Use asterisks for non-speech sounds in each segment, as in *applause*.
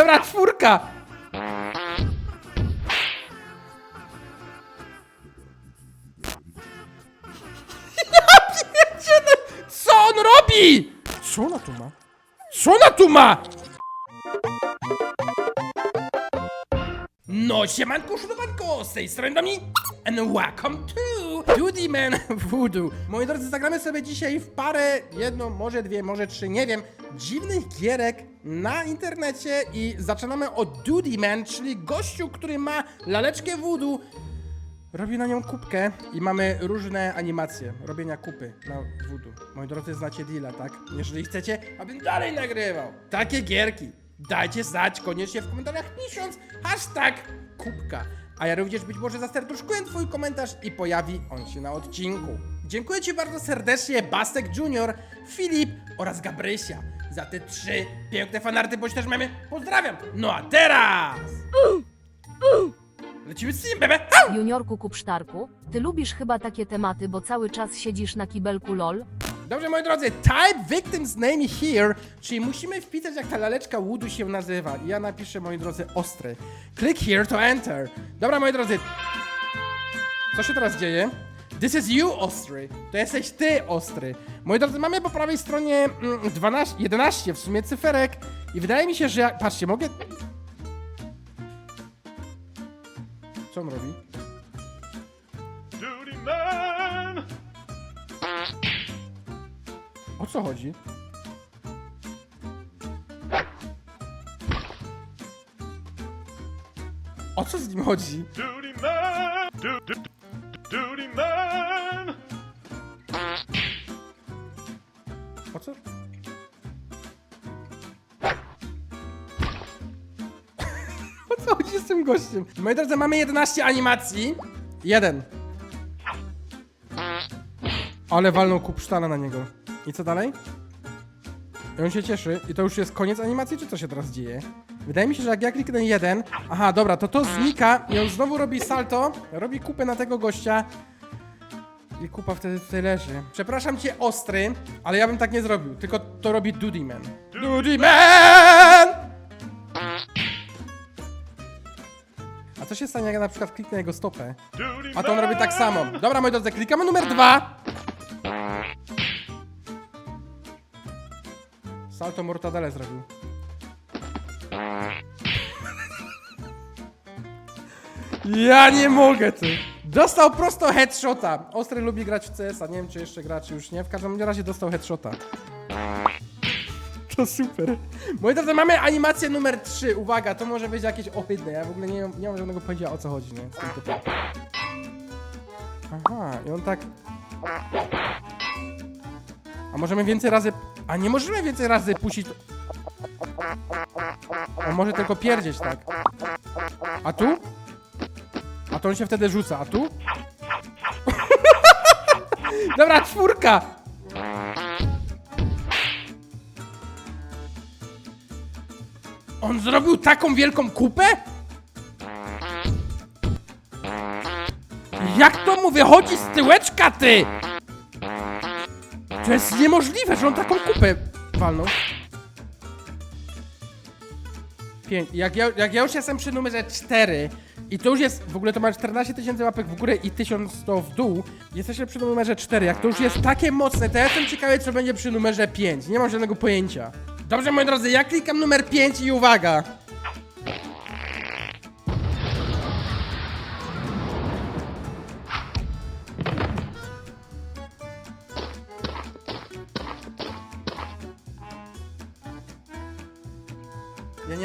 Dobra, czwórka! Ja pierdzielę! Co on robi? Co ona tu ma? Co ona tu ma? No, siemanko, szanowanko, z tej strony Domi and welcome to Duty Man *laughs* Voodoo. Moi drodzy, zagramy sobie dzisiaj w parę, jedną, może dwie, może trzy, nie wiem, dziwnych gierek na internecie i zaczynamy od Duty Man, czyli gościu, który ma laleczkę voodoo, robi na nią kubkę i mamy różne animacje robienia kupy na voodoo. Moi drodzy, znacie deala, tak? Jeżeli chcecie, abym dalej nagrywał takie gierki, dajcie znać koniecznie w komentarzach pisząc hashtag kubka. A ja również być może zaserduszkuję twój komentarz i pojawi on się na odcinku. Dziękuję ci bardzo serdecznie Bastek Junior, Filip oraz Gabrysia za te trzy piękne fanarty, bądź też mamy. Pozdrawiam! No a teraz! Lecimy z tym, bebe! Juniorku Kupsztarku, ty lubisz chyba takie tematy, bo cały czas siedzisz na kibelku LOL? Dobrze, moi drodzy, type victim's name here, czyli musimy wpisać, jak ta laleczka Woodu się nazywa. I ja napiszę, moi drodzy, ostry. Click here to enter. Dobra, moi drodzy. Co się teraz dzieje? This is you, ostry. To jesteś ty, ostry. Moi drodzy, mamy po prawej stronie mm, 12, 11 w sumie cyferek. I wydaje mi się, że. Patrzcie, mogę... Co on robi? Co chodzi? O co z nim chodzi? Duty man! Du, du, du, duty man! O co? *laughs* O co chodzi z tym gościem? Moi drodzy, mamy 11 animacji. Jeden. Ale walnął kupsztana na niego. I co dalej? I on się cieszy. I to już jest koniec animacji, czy co się teraz dzieje? Wydaje mi się, że jak ja kliknę jeden... Aha, dobra, to to znika i on znowu robi salto, robi kupę na tego gościa i kupa wtedy tutaj leży. Przepraszam cię, ostry, ale ja bym tak nie zrobił, tylko to robi Duty Man. Man! A co się stanie, jak ja na przykład kliknę jego stopę? A to on robi tak samo. Dobra, moi drodzy, klikamy numer dwa. Salto mortadele zrobił. Ja nie mogę, ty. Dostał prosto headshota. Ostry lubi grać w CS-a. Nie wiem, czy jeszcze gra, czy już nie. W każdym razie dostał headshota. To super. Moi drodzy, mamy animację numer 3. Uwaga, to może być jakieś ohydne. Ja w ogóle nie, nie mam żadnego pojęcia o co chodzi, nie? Aha, i on tak... A możemy więcej razy... A nie możemy więcej razy puścić... On może tylko pierdzieć, tak. A tu? A to on się wtedy rzuca, a tu? *laughs* Dobra, czwórka! On zrobił taką wielką kupę? Jak to mu wychodzi z tyłeczka, ty? To jest niemożliwe, że on taką kupę walnął. Pięć. Jak ja, jak ja już jestem przy numerze 4 i to już jest, w ogóle to ma 14 tysięcy łapek w górę i 1100 w dół, jesteśmy przy numerze 4. Jak to już jest takie mocne, to ja jestem ciekawy, co będzie przy numerze 5. Nie mam żadnego pojęcia. Dobrze, moi drodzy, ja klikam numer 5 i uwaga.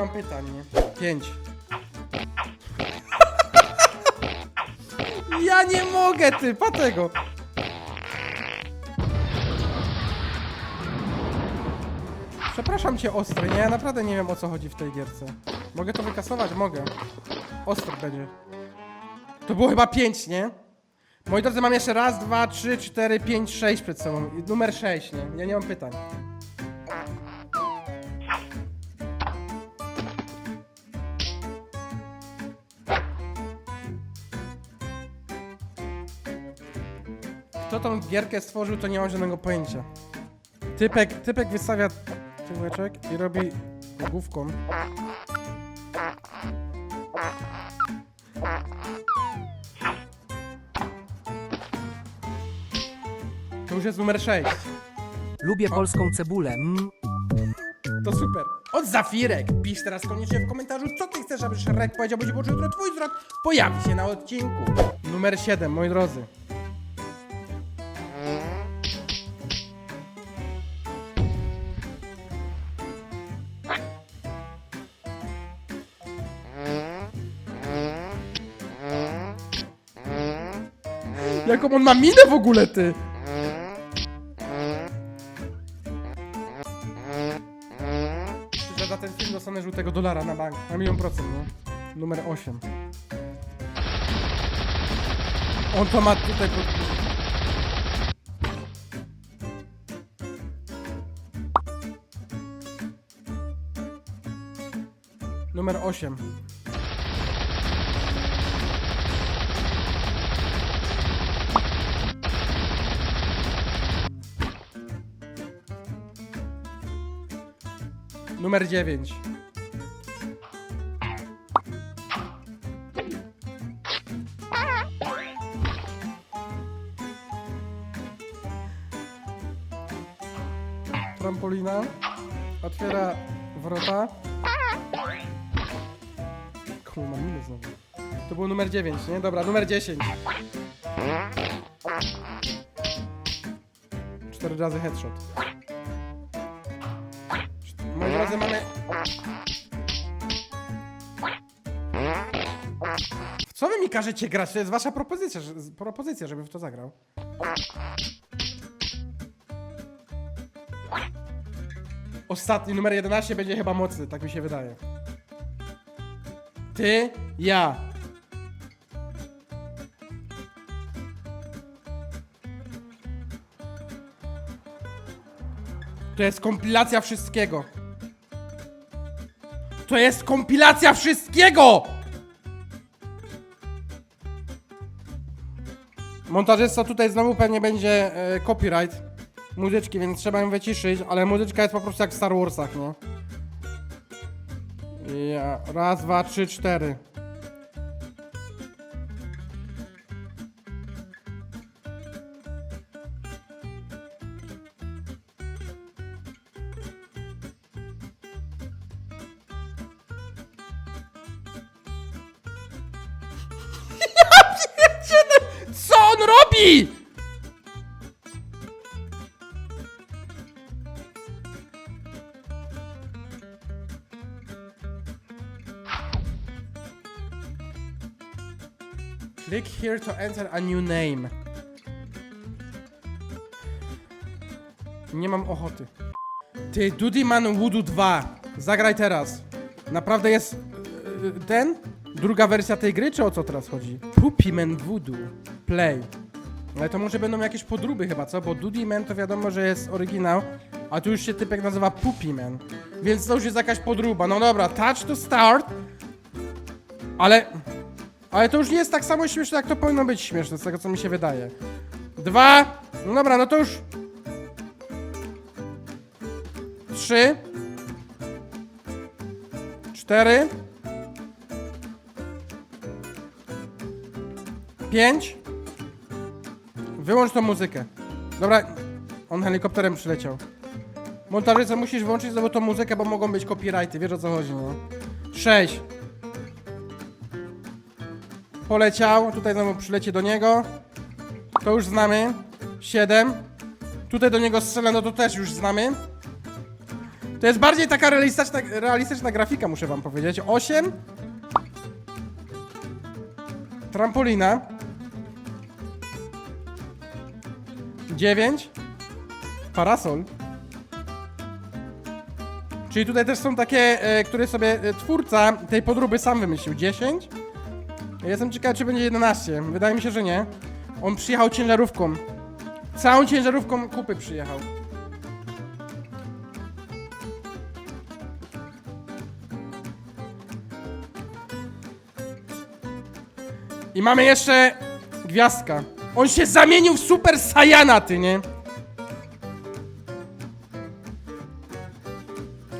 Mam pytań, nie? 5. *laughs* Ja nie mogę, ty, patego. Przepraszam cię, ostry, nie? Ja naprawdę nie wiem o co chodzi w tej gierce. Mogę to wykasować? Mogę. Ostry będzie. To było chyba 5, nie? Moi drodzy, mam jeszcze raz, dwa, trzy, cztery, pięć, sześć przed sobą. Numer 6, nie? Ja nie mam pytań. tą gierkę stworzył, to nie mam żadnego pojęcia. Typek, typek wystawia tyłeczek i robi główką. To już jest numer 6. Lubię polską cebulę. Mm. To super. Od Zafirek. Pisz teraz koniecznie w komentarzu, co ty chcesz, aby Shrek powiedział, bo jutro twój wzrok pojawi się na odcinku. Numer 7, moi drodzy. Jaką on ma minę w ogóle, ty? za ten film dostanę żółtego dolara na bank. Na milion procent, no. Numer 8. On to ma tutaj pod... Numer 8. Numer 9. Trampolina. Otwiera wrota. Minus znowu. To był numer 9, nie? Dobra, numer 10. Cztery razy headshot. Drodzy, mamy... W co wy mi każecie grać? To jest wasza propozycja, propozycja, żeby w to zagrał. Ostatni, numer 11 będzie chyba mocny, tak mi się wydaje. Ty, ja. To jest kompilacja wszystkiego. To jest kompilacja wszystkiego! Montażysta tutaj znowu pewnie będzie e, copyright muzyczki, więc trzeba ją wyciszyć, ale muzyczka jest po prostu jak w Star Warsach, nie? Ja, raz, dwa, trzy, cztery. On robi? Click here to enter a new name. Nie mam ochoty. Ty, Dudyman Voodoo 2. Zagraj teraz. Naprawdę jest yy, ten? Druga wersja tej gry, czy o co teraz chodzi? Puppyman Voodoo. Play. Ale to może będą jakieś podróby chyba, co? Bo Dudyman to wiadomo, że jest oryginał, a tu już się typek nazywa Puppyman. Więc to już jest jakaś podróba. No dobra, touch to start. Ale... Ale to już nie jest tak samo śmieszne, jak to powinno być śmieszne, z tego co mi się wydaje. Dwa. No dobra, no to już. Trzy. Cztery. Pięć. Wyłącz tą muzykę. Dobra, on helikopterem przyleciał. Montażyca musisz włączyć znowu tą muzykę, bo mogą być copyrighty, wiesz o co chodzi, no. Sześć. Poleciał, tutaj znowu przyleci do niego. To już znamy. 7. Tutaj do niego strzelę, no to też już znamy. To jest bardziej taka realistyczna, realistyczna grafika, muszę wam powiedzieć. 8. Trampolina. 9. Parasol. Czyli tutaj też są takie, e, które sobie e, twórca tej podróby sam wymyślił. 10. Ja Jestem ciekaw, czy będzie 11. Wydaje mi się, że nie. On przyjechał ciężarówką. Całą ciężarówką kupy przyjechał. I mamy jeszcze gwiazdka. On się zamienił w Super Saiyana, ty, nie?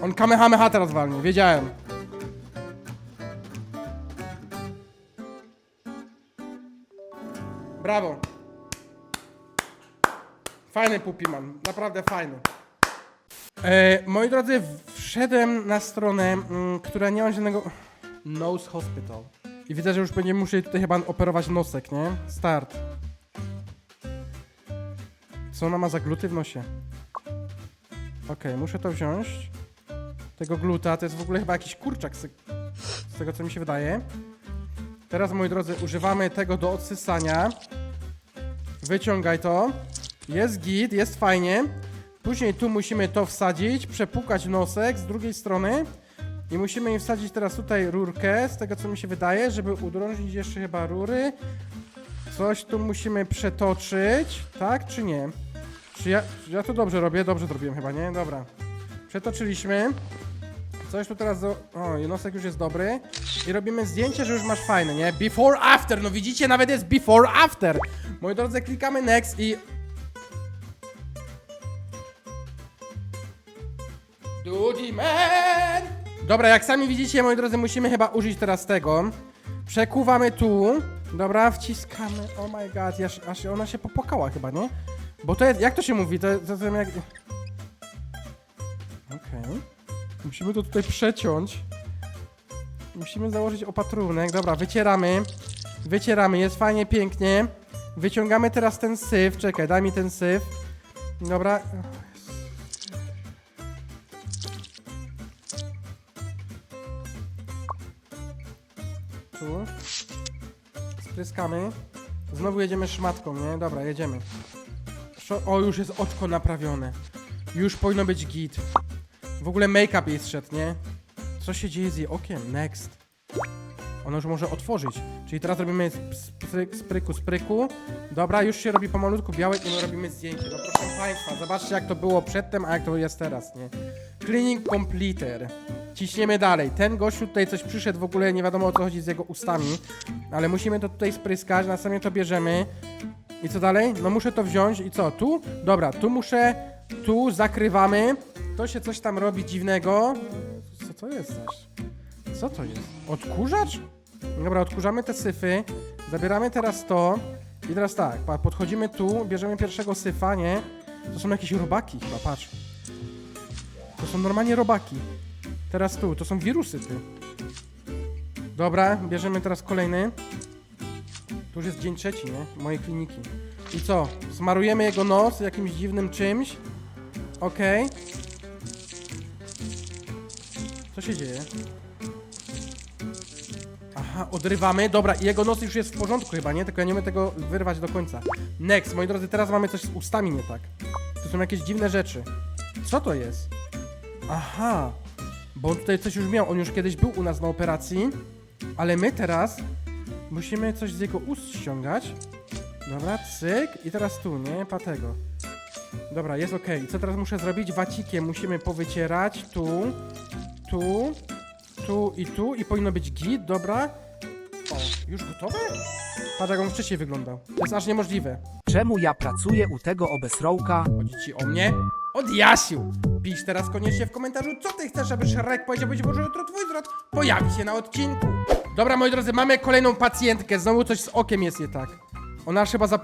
On Kamehameha teraz walnie, wiedziałem. Brawo. Fajny pupi mam, naprawdę fajny. E, moi drodzy, wszedłem na stronę, mm, która nie ma żadnego... Nose Hospital. I widzę, że już będziemy musieli tutaj chyba operować nosek, nie? Start. Co ona ma za gluty w nosie? Okej, muszę to wziąć. Tego gluta, to jest w ogóle chyba jakiś kurczak z, z tego, co mi się wydaje. Teraz, moi drodzy, używamy tego do odsysania. Wyciągaj to. Jest git, jest fajnie. Później tu musimy to wsadzić, przepukać nosek z drugiej strony. I musimy im wsadzić teraz tutaj rurkę, z tego co mi się wydaje, żeby udrążyć jeszcze chyba rury. Coś tu musimy przetoczyć, tak czy nie? Czy ja, czy ja to dobrze robię? Dobrze zrobiłem chyba, nie? Dobra. Przetoczyliśmy. Coś tu teraz do... O, i nosek już jest dobry. I robimy zdjęcie, że już masz fajne, nie? Before, after. No widzicie, nawet jest before, after. Moi drodzy, klikamy next i... Duty man! Dobra, jak sami widzicie, moi drodzy, musimy chyba użyć teraz tego. Przekuwamy tu. Dobra, wciskamy. Oh my god, aż, aż ona się popłakała chyba, nie? Bo to jest... Jak to się mówi? To, to, to jak... Okej. Musimy to tutaj przeciąć. Musimy założyć opatrunek. Dobra, wycieramy. Wycieramy, jest fajnie, pięknie. Wyciągamy teraz ten syf. Czekaj, daj mi ten syf. Dobra. Tu. Spryskamy. Znowu jedziemy szmatką, nie? Dobra, jedziemy. O, już jest oczko naprawione. Już powinno być git. W ogóle make-up jej zszedł, nie? Co się dzieje z jej okiem? Next. Ono już może otworzyć. Czyli teraz robimy spryk, spryku, spryku. Dobra, już się robi pomalutku białe i my robimy zdjęcie. No proszę Państwa, zobaczcie jak to było przedtem, a jak to jest teraz, nie? Cleaning completer. Ciśniemy dalej. Ten gościu tutaj coś przyszedł, w ogóle nie wiadomo o co chodzi z jego ustami. Ale musimy to tutaj spryskać, następnie to bierzemy. I co dalej? No muszę to wziąć i co? Tu? Dobra, tu muszę, tu zakrywamy. To się coś tam robi dziwnego. Co to jest? Co to jest? Odkurzacz? Dobra, odkurzamy te syfy. Zabieramy teraz to. I teraz tak, podchodzimy tu, bierzemy pierwszego syfa, nie? To są jakieś robaki chyba, patrz. To są normalnie robaki. Teraz tu, to są wirusy, ty. Dobra, bierzemy teraz kolejny. Tu już jest dzień trzeci, nie? Mojej kliniki. I co? Smarujemy jego nos jakimś dziwnym czymś. Okej. Co się dzieje? Aha, odrywamy. Dobra, i jego nos już jest w porządku chyba, nie? Tylko ja nie umiem tego wyrwać do końca. Next, moi drodzy, teraz mamy coś z ustami nie tak. To są jakieś dziwne rzeczy. Co to jest? Aha. Bo on tutaj coś już miał. On już kiedyś był u nas na operacji. Ale my teraz musimy coś z jego ust ściągać. Dobra, cyk. I teraz tu, nie? Patego. Dobra, jest ok. Co teraz muszę zrobić? Wacikiem musimy powycierać. Tu, tu, tu i tu. I powinno być git, dobra. O, już gotowe? Patrz, jak on wcześniej wyglądał. To jest aż niemożliwe. Czemu ja pracuję u tego obesrołka? Chodzi ci o mnie? Od Jasiu! Pisz teraz koniecznie w komentarzu, co ty chcesz, aby Shrek powiedział, być może jutro twój zwrot pojawi się na odcinku. Dobra, moi drodzy, mamy kolejną pacjentkę. Znowu coś z okiem jest nie tak. Ona chyba za...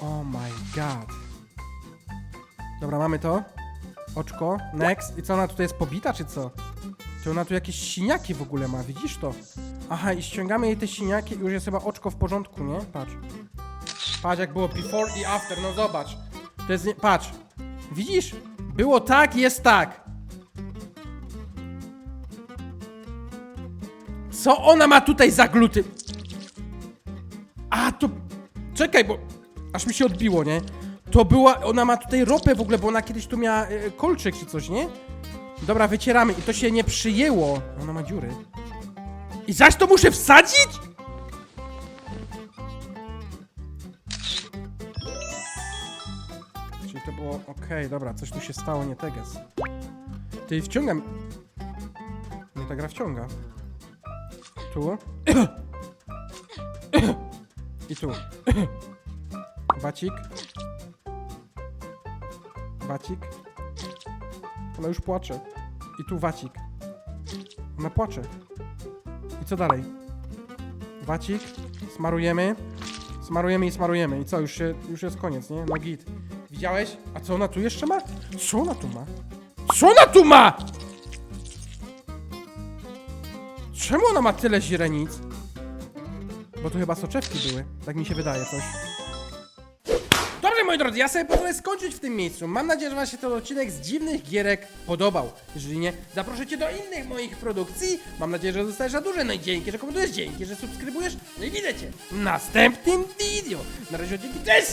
Oh my god. Dobra, mamy to. Oczko. Next. I co, ona tutaj jest pobita, czy co? Czy ona tu jakieś siniaki w ogóle ma? Widzisz to? Aha, i ściągamy jej te siniaki i już jest chyba oczko w porządku, nie? Patrz. Patrz jak było before i after, no zobacz. To jest nie... Patrz. Widzisz? Było tak, jest tak. Co ona ma tutaj za gluty? A, to... Czekaj, bo... Aż mi się odbiło, nie? To była... Ona ma tutaj ropę w ogóle, bo ona kiedyś tu miała e, kolczyk czy coś, nie? Dobra, wycieramy i to się nie przyjęło. Ona ma dziury. I zaś to muszę wsadzić? Okej, dobra, coś tu się stało, nie teges. Ty wciągam... Nie, ta gra wciąga. Tu. *coughs* I tu. Bacik. Bacik. Ona już płacze. I tu wacik. Ona płacze. I co dalej? Wacik, smarujemy. Smarujemy i smarujemy. I co, już, się, już jest koniec, nie? No git. Widziałeś? A co ona tu jeszcze ma? Co ona tu ma? Co ona tu ma? Czemu ona ma tyle źrenic? Bo tu chyba soczewki były. Tak mi się wydaje coś. Dobrze, moi drodzy, ja sobie pozwolę skończyć w tym miejscu. Mam nadzieję, że Wam się ten odcinek z dziwnych gierek podobał. Jeżeli nie, zaproszę Cię do innych moich produkcji. Mam nadzieję, że zostajesz na duże. No i dzięki, że komentujesz, dzięki, że subskrybujesz. No i widzę Cię w następnym video. Na razie, dzięki, cześć!